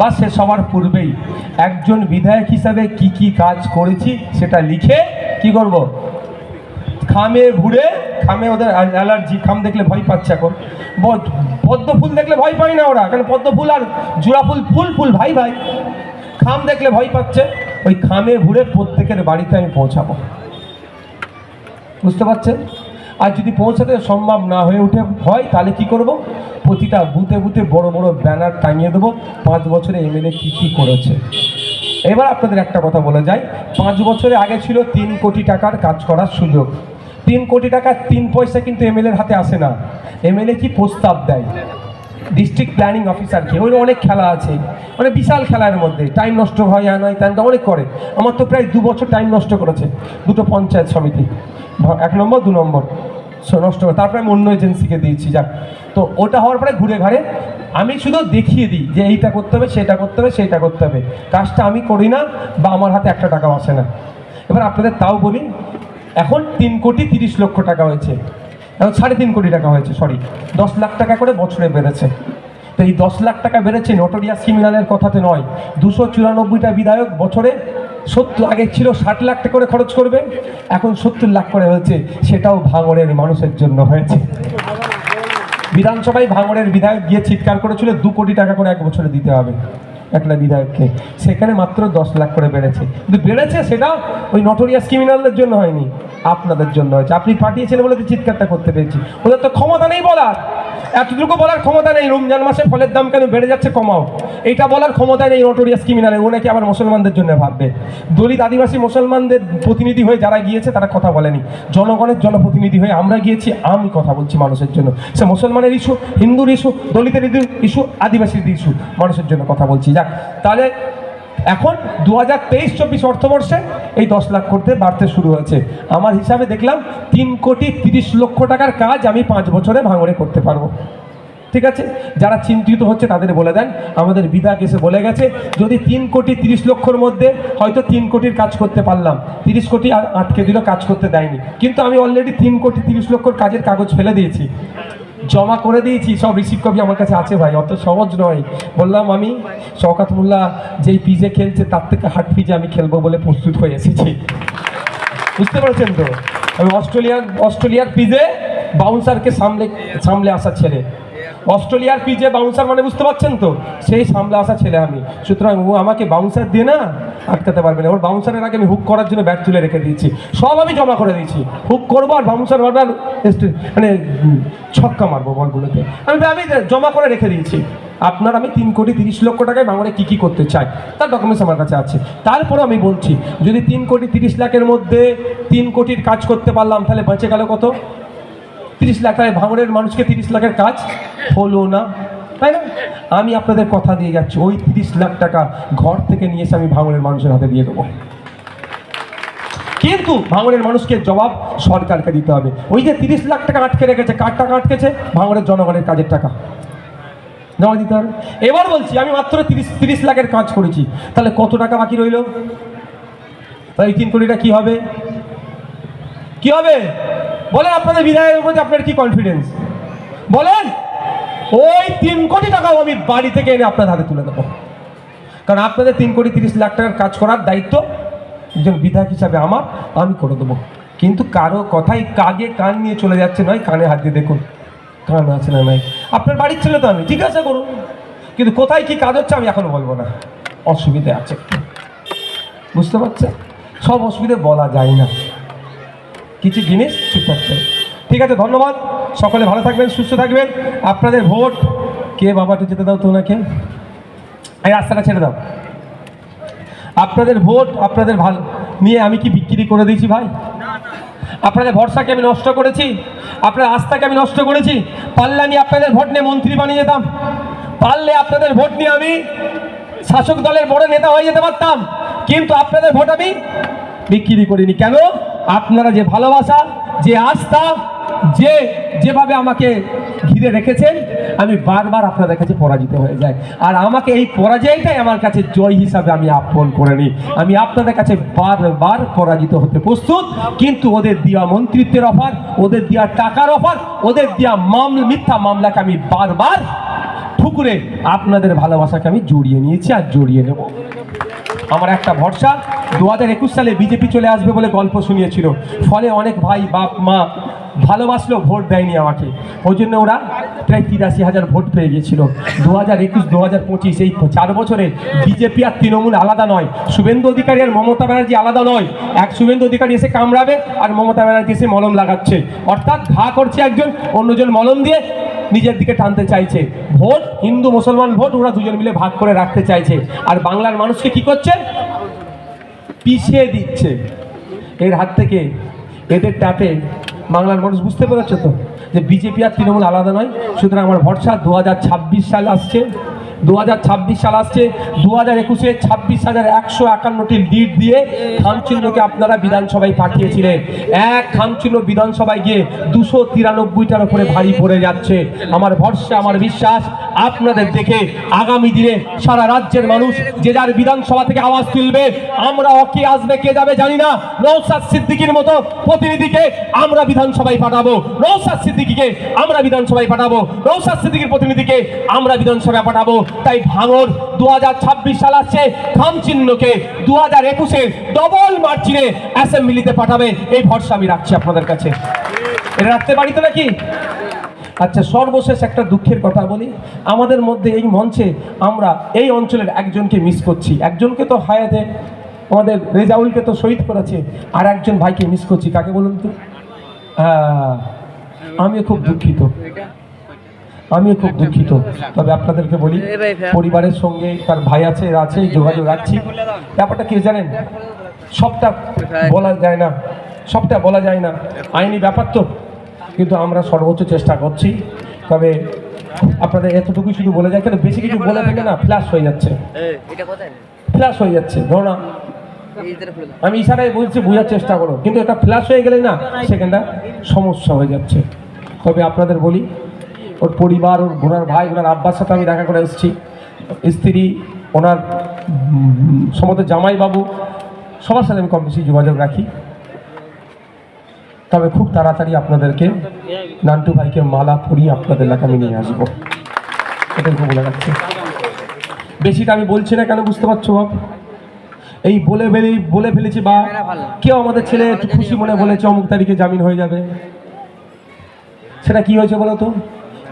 বা শেষ হওয়ার পূর্বেই একজন বিধায়ক হিসাবে কি কি কাজ করেছি সেটা লিখে কি করব? খামে ভুড়ে, খামে ওদের অ্যালার্জি, খাম দেখলে ভয় পাচ্ছে এখন। পদ্ম ফুল দেখলে ভয় পায় না ওরা, কারণ পদ্ম ফুল আর জোড়া ফুল ফুল ফুল ভাই ভাই। খাম দেখলে ভয় পাচ্ছে। ওই খামে ভুড়ে প্রত্যেকের বাড়িতে আমি পৌঁছাবো। বুঝতে পারছেন? আর যদি পৌঁছাতে সম্ভব না হয়ে উঠে হয় তাহলে কি করব? প্রতিটা বুথে বুথে বড় বড় ব্যানার টাঙিয়ে দেবো। পাঁচ বছরে এমএলএ কী কী করেছে? এবার আপনাদের একটা কথা বলে যাই। পাঁচ বছরে আগে ছিল তিন কোটি টাকার কাজ করার সুযোগ। তিন কোটি টাকার তিন পয়সা কিন্তু এমএলএর হাতে আসে না। এমএলএ কি প্রস্তাব দেয়? ডিস্ট্রিক্ট প্ল্যানিং অফিসারকে ওই অনেক খেলা আছে। মানে বিশাল খেলার মধ্যে। টাইম নষ্ট হয় আর নয় তেন অনেক করে। আমার তো প্রায় দু বছর টাইম নষ্ট করেছে। দুটো পঞ্চায়েত সমিতি। এক নম্বর, দু নম্বর। নষ্ট করে। তারপরে আমি অন্য এজেন্সিকে দিয়েছি, যাক। তো ওটা হওয়ার পরে ঘুরে ঘাড়ে আমি শুধু দেখিয়ে দিই যে এইটা করতে হবে, সেটা করতে হবে সেইটা করতে হবে। কাজটা আমি করি না বা আমার হাতে একটা টাকাও আসে না। এবার আপনাদের তাও বলি, এখন তিন কোটি তিরিশ লক্ষ টাকা হয়েছে। এখন সাড়ে তিন কোটি টাকা হয়েছে সরি দশ লাখ টাকা করে বছরে বেড়েছে। তো এই দশ লাখ টাকা বেড়েছে নটোরিয়াস ক্রিমিনালের কথাতে নয়। দুশো চুরানব্বইটা বিধায়ক বছরে সত্তর, আগে ছিল ষাট লাখ টাকা করে খরচ করবে, এখন সত্তর লাখ করে হয়েছে, সেটাও ভাঙড়ের মানুষের জন্য হয়েছে। বিধানসভায় ভাঙড়ের বিধায়ক গিয়ে চিৎকার করেছিল, দু কোটি টাকা করে এক বছরে দিতে হবে একটা বিধায়ককে। সেখানে মাত্র দশ লাখ করে বেড়েছে। কিন্তু বেড়েছে সেটা ওই নটোরিয়াস ক্রিমিনালদের জন্য হয়নি, আপনাদের জন্য হয়েছে। আপনি পাঠিয়েছেন বলে চিৎকারটা করতে পেরেছি। ওদের তো ক্ষমতা নেই বলার। এতটুকু বলার ক্ষমতা নেই, রমজান মাসে ফলের দাম কেন বেড়ে যাচ্ছে কমাও? এটা বলার ক্ষমতা নেই নটোরিয়াস ক্রিমিনালের ও নাকি আবার মুসলমানদের জন্য ভাববে। দলিত আদিবাসী মুসলমানদের প্রতিনিধি হয়ে যারা গিয়েছে, তারা কথা বলেনি। জনগণের জনপ্রতিনিধি হয়ে আমরা গিয়েছি, আমি কথা বলছি মানুষের জন্য। সে মুসলমানের ইস্যু হিন্দুর ইস্যু দলিতের ইস্যু আদিবাসীর ইস্যু মানুষের জন্য কথা বলছি। যাক, তাহলে এখন দু হাজার তেইশ, চব্বিশ অর্থবর্ষে এই দশ লাখ করতে বাড়তে শুরু হয়েছে। আমার হিসাবে দেখলাম তিন কোটি তিরিশ লক্ষ টাকার কাজ আমি পাঁচ বছরে ভাঙড়ে করতে পারব। ঠিক আছে? যারা চিন্তিত হচ্ছে তাদের বলে দেন। আমাদের বিধায়ক এসে বলে গেছে, যদি তিন কোটি তিরিশ লক্ষর মধ্যে হয়তো তিন কোটির কাজ করতে পারলাম। তিরিশ কোটি আর আটকে দিল, কাজ করতে দেয়নি। কিন্তু আমি অলরেডি তিন কোটি তিরিশ লক্ষর কাজের কাগজ ফেলে দিয়েছি। জমা করে দিয়েছি, সব রিসিভ কপি আমার কাছে আছে ভাই, অত সহজ নয়। বললাম আমি, শওকাত মোল্লা যেই পিজে খেলছে, তার থেকে হাট পিজে আমি খেলব বলে প্রস্তুত হয়ে এসেছি। বুঝতে পারছেন তো? আমি অস্ট্রেলিয়ার অস্ট্রেলিয়ার পিজে বাউন্সারকে সামলে সামলে আসার ছেলে। অস্ট্রেলিয়ার পিজে বাউন্সার মানে বুঝতে পারছেন তো? সেই সামলে আসা ছেলে আমি। সুতরাং ও আমাকে বাউন্সার দিয়ে না আটকাতে পারবে না। ওর বাউন্সারের আগে আমি হুক করার জন্য ব্যাট তুলে রেখে দিয়েছি। সব আমি জমা করে দিয়েছি। হুক করব আর বাউন্সার মারবে আর মানে ছক্কা মারবো বলগুলোতে। আমি আমি জমা করে রেখে দিয়েছি। আপনার আমি তিন কোটি তিরিশ লক্ষ টাকায় বাংলায় কী কী করতে চাই, তার ডকুমেন্টস আমার কাছে আছে। তারপরে আমি বলছি, যদি তিন কোটি তিরিশ লাখের মধ্যে তিন কোটির কাজ করতে পারলাম, তাহলে বেঁচে গেল কত? তিরিশ লাখ তাহলে ভাঙড়ের মানুষকে তিরিশ লাখের কাজ? হলো না। তাই না? আমি আপনাদের কথা দিয়ে যাচ্ছি। ওই তিরিশ লাখ টাকা ঘর থেকে নিয়ে এসে আমি ভাঙড়ের মানুষের হাতে দিয়ে দেবো। কিন্তু ভাঙড়ের মানুষকে জবাব সরকারকে দিতে হবে। ওই যে তিরিশ লাখ টাকা আটকে রেখেছে, কার টাকা আটকেছে? ভাঙড়ের জনগণের কাজের টাকা। জমা দিতে হবে। এবার বলছি, আমি মাত্র তিরিশ তিরিশ লাখের কাজ করেছি। তাহলে কত টাকা বাকি রইল? তাহলে তিন কোটিটা কি হবে? কি হবে? বলেন আপনাদের বিধায়কের প্রতি আপনার কি কনফিডেন্স বলেন, ওই তিন কোটি টাকাও আমি বাড়ি থেকে এনে আপনার হাতে তুলে দেবো। কারণ আপনাদের তিন কোটি তিরিশ লাখ টাকার কাজ করার দায়িত্ব একজন বিধায়ক হিসাবে আমার, আমি করে দেবো। কিন্তু কারও কথাই কাগে কান নিয়ে চলে যাচ্ছে নয়, কানে হাত দিয়ে দেখুন, কান আছে না নাই। আপনার বাড়ির ছেলে তো আমি, ঠিক আছে করুন। কিন্তু কোথায় কি কাজ হচ্ছে আমি এখনও বলব না। অসুবিধে আছে বুঝতে পারছেন? সব অসুবিধে বলা যায় না। কিছু জিনিস চুপ থাকতে ঠিক আছে, ধন্যবাদ। সকলে ভালো থাকবেন, সুস্থ থাকবেন। আপনাদের ভোট, কে বাবাটা যেতে দাও তো ওনাকে? এই রাস্তাটা ছেড়ে দাও। আপনাদের ভোট, আপনাদের ভালো, নিয়ে আমি কি বিক্রি করে দিয়েছি ভাই? আপনাদের ভরসাকে আমি নষ্ট করেছি? আপনার আস্থাকে আমি নষ্ট করেছি? পারলে আমি আপনাদের ভোট নিয়ে মন্ত্রী বানিয়ে যেতাম। পারলে আপনাদের ভোট নিয়ে আমি শাসক দলের বড় নেতা হয়ে যেতে পারতাম। কিন্তু আপনাদের ভোট আমি বিক্রি করিনি। কেন? আপনারা যে ভালোবাসা, যে আস্থা, যে যেভাবে আমাকে ঘিরে রেখেছেন, আমি বারবার আপনাদের কাছে পরাজিত হয়ে যাই। আর আমাকে এই পরাজয়টাই আমার কাছে জয় হিসাবে আমি আপন করে নিই। আমি আপনাদের কাছে বারবার পরাজিত হতে প্রস্তুত, কিন্তু ওদের দেওয়া মন্ত্রিত্বের অফার, ওদের দেওয়া টাকার অফার, ওদের দেওয়া মামলা, মিথ্যা মামলাকে আমি বারবার ঠুকুরে আপনাদের ভালোবাসাকে আমি জড়িয়ে নিয়েছি আর জড়িয়ে নেব। আমার একটা ভরসা দু হাজার একুশ সালে বিজেপি চলে আসবে বলে গল্প শুনিয়েছিল। ফলে অনেক ভাই, বাপ, মা ভালোবাসলো, ভোট দেয়নি আমাকে। ওই জন্য ওরা প্রায় তিরাশি হাজার ভোট পেয়ে গিয়েছিল দু হাজার একুশ দু হাজার পঁচিশ, এই চার বছরে বিজেপি আর তৃণমূল আলাদা নয়। শুভেন্দু অধিকারী আর মমতা ব্যানার্জি আলাদা নয়। এক শুভেন্দু অধিকারী এসে কামড়াবে আর মমতা ব্যানার্জি এসে মলম লাগাচ্ছে। অর্থাৎ ঘা করছে একজন, অন্যজন মলম দিয়ে নিজের দিকে টানতে চাইছে। ভোট, হিন্দু, মুসলমান ভোট, ওরা দুজন মিলে ভাগ করে রাখতে চাইছে। আর বাংলার মানুষকে কি করছে? পিছিয়ে দিচ্ছে। এর হাত থেকে, এদের ট্যাপে বাংলার মানুষ বুঝতে পেরেছে তো? যে বিজেপি আর তৃণমূল আলাদা নয়। সুতরাং আমার ভরসা দু হাজার ছাব্বিশ সাল আসছে। দু হাজার ছাব্বিশ সাল আসছে, দু হাজার একুশে ছাব্বিশ হাজার একশো একান্নটি লিড দিয়ে খামচিহ্নকে আপনারা বিধানসভায় পাঠিয়েছিলেন। এক খামচিহ্ন বিধানসভায় গিয়ে দুশো তিরানব্বইটার উপরে ভারী পড়ে যাচ্ছে। আমার ভরসা, আমার বিশ্বাস, আপনাদের দেখে আগামী দিনে সারা রাজ্যের মানুষ যে যার বিধানসভা থেকে আওয়াজ তুলবে, আমরা কে আসবে, কে যাবে জানি না। নৌসাদ সিদ্দিকির মতো প্রতিনিধিকে আমরা বিধানসভায় পাঠাবো। নৌসাদ সিদ্দিকিকে আমরা বিধানসভায় পাঠাবো। নৌসাদ সিদ্দিকির প্রতিনিধিকে আমরা বিধানসভায় পাঠাবো। তাই ভাঙর দু হাজার ছাব্বিশ সাল আসছে। খামচিহ্নকে দু হাজার একুশে ডবল মার্চিনে অ্যাসেম্বলিতে পাঠাবে। এই ভরসা আমি রাখছি আপনাদের কাছে। এটা রাখতে পারি তো নাকি? আচ্ছা সর্বশেষ একটা দুঃখের কথা বলি। আমাদের মধ্যে এই মঞ্চে আমরা এই অঞ্চলের একজনকে মিস করছি। একজনকে তো হায়াতে আমাদের রেজাউলকে তো শহীদ করেছে। আর একজন ভাইকে মিস করছি। কাকে বলুন তো? আমিও খুব দুঃখিত। আমিও খুব দুঃখিত। তবে আপনাদেরকে বলি পরিবারের সঙ্গে তার ভাই আছে এরা আছে যোগাযোগ রাখছি। ব্যাপারটা কি জানেন? সবটা বলা যায় না। সবটা বলা যায় না। আইনি ব্যাপার তো। কিন্তু আমরা সর্বোচ্চ চেষ্টা করছি। তবে আপনাদের এতটুকুই শুধু বলে যায় কেন বেশি কিছু বলে ফেলে না ফ্ল্যাশ হয়ে যাচ্ছে। ফ্ল্যাশ হয়ে যাচ্ছে ধরো না। আমি ইশারায় বলছি বোঝার চেষ্টা করো। কিন্তু এটা ফ্ল্যাশ হয়ে গেলে না সেখানটা সমস্যা হয়ে যাচ্ছে। তবে আপনাদের বলি ওর পরিবার ওর ওনার ভাই ওনার আব্বার সাথে আমি দেখা করে এসেছি। স্ত্রী ওনার উম, সমস্ত জামাইবাবু সবার সাথে আমি কম বেশি যোগাযোগ রাখি। তবে খুব তাড়াতাড়ি আপনাদেরকে নান্টু ভাইকে মালা পরিয়ে আপনাদের এলাকা আমি নিয়ে আসব। এটাই বলে রাখছি। বেশিটা আমি বলছি না কেন বুঝতে পারছ বাপ? এই বলে ফেলেই বলে ফেলেছি বা কেউ আমাদের ছেলে খুশি মনে বলেছে অমুক তারিখে জামিন হয়ে যাবে। সেটা কি হয়েছে বলো তো?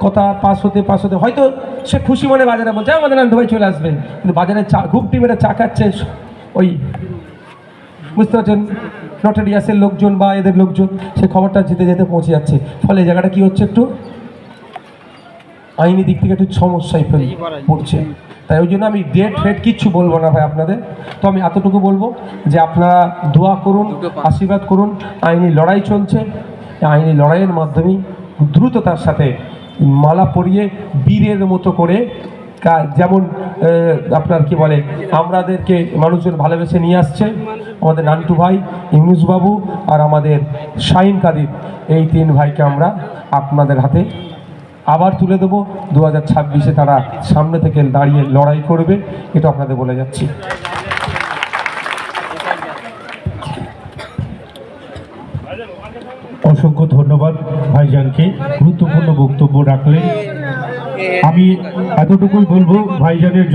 কথা পাস হতে পাস হতে। হয়তো সে খুশি মনে বাজারে বলছে আমাদের নান্টু ভাই চলে আসবে। কিন্তু বাজারে চা ঘুপটি মেরে চা খাচ্ছে। ওই বুঝতে পারছেন? নটেরিয়াসের লোকজন বা এদের লোকজন সে খবরটা যেতে যেতে পৌঁছে যাচ্ছে। ফলে জায়গাটা কি হচ্ছে একটু? আইনি দিক থেকে একটু সমস্যায় ফেল পড়ছে। তাই ওই জন্য আমি ডেট ফেট কিচ্ছু বলব না ভাই আপনাদের। তো আমি এতটুকু বলব যে আপনারা দোয়া করুন আশীর্বাদ করুন। আইনি লড়াই চলছে। আইনি লড়াইয়ের মাধ্যমেই দ্রুততার সাথে মালা পরিয়ে বীরের মতো করে যেমন আপনার কি বলে আমাদেরকে মানুষজন ভালোবেসে নিয়ে আসছে। আমাদের নান্টু ভাই, ইউনুস বাবু আর আমাদের শাহিন কাদির। এই তিন ভাইকে আমরা আপনাদের হাতে আবার তুলে দেবো। দু হাজার ছাব্বিশে তারা সামনে থেকে দাঁড়িয়ে লড়াই করবে। এটা আপনাদের বলে যাচ্ছি। অসংখ্য ধন্যবাদ ভাইজানকে। গুরুত্বপূর্ণ বক্তব্য রাখলেন। আমি এতটুকুই বলব ভাইজানের